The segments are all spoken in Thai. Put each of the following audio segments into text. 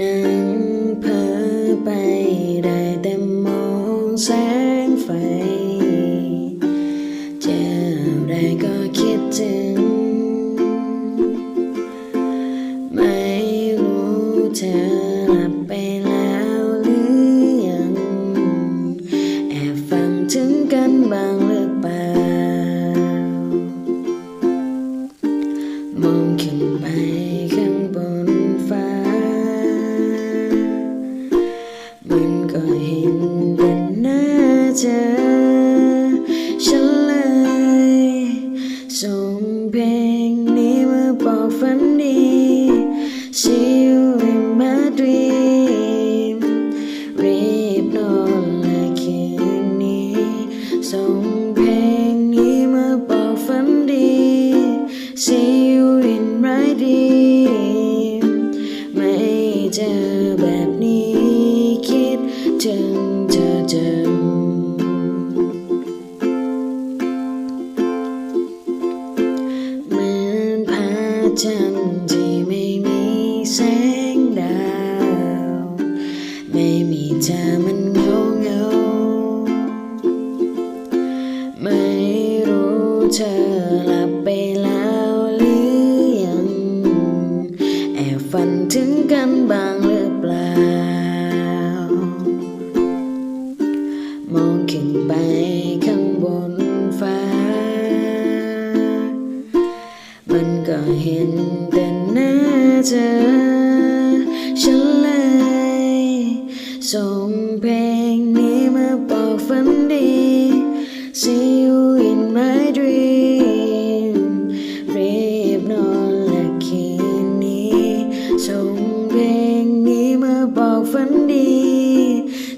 นั่งเพ้อไปได้แต่มองแสงไฟ เจออะไรก็คิดถึง ไม่เจอแบบนี้คิดถึงเธอจังเหมือนพระจันทร์ที่ไม่มีแสงดาว ไม่มีเธอมันเงาเงาไม่รู้เธอ ถึงกันบ้างหรือเปล่า มองขึ้นไปข้างบนฟ้า มันก็เห็นแต่หน้าเธอ ฉันเลยส่งเพลงนี้มาบอกฝันดี See บอกฝันดี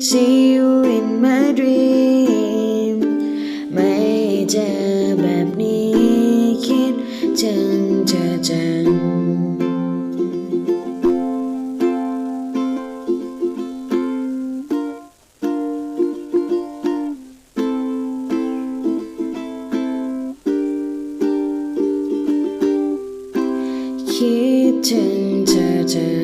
See you in my dream ไม่เจอแบบนี้คิดถึงเธอจังคิดถึงเธอจัง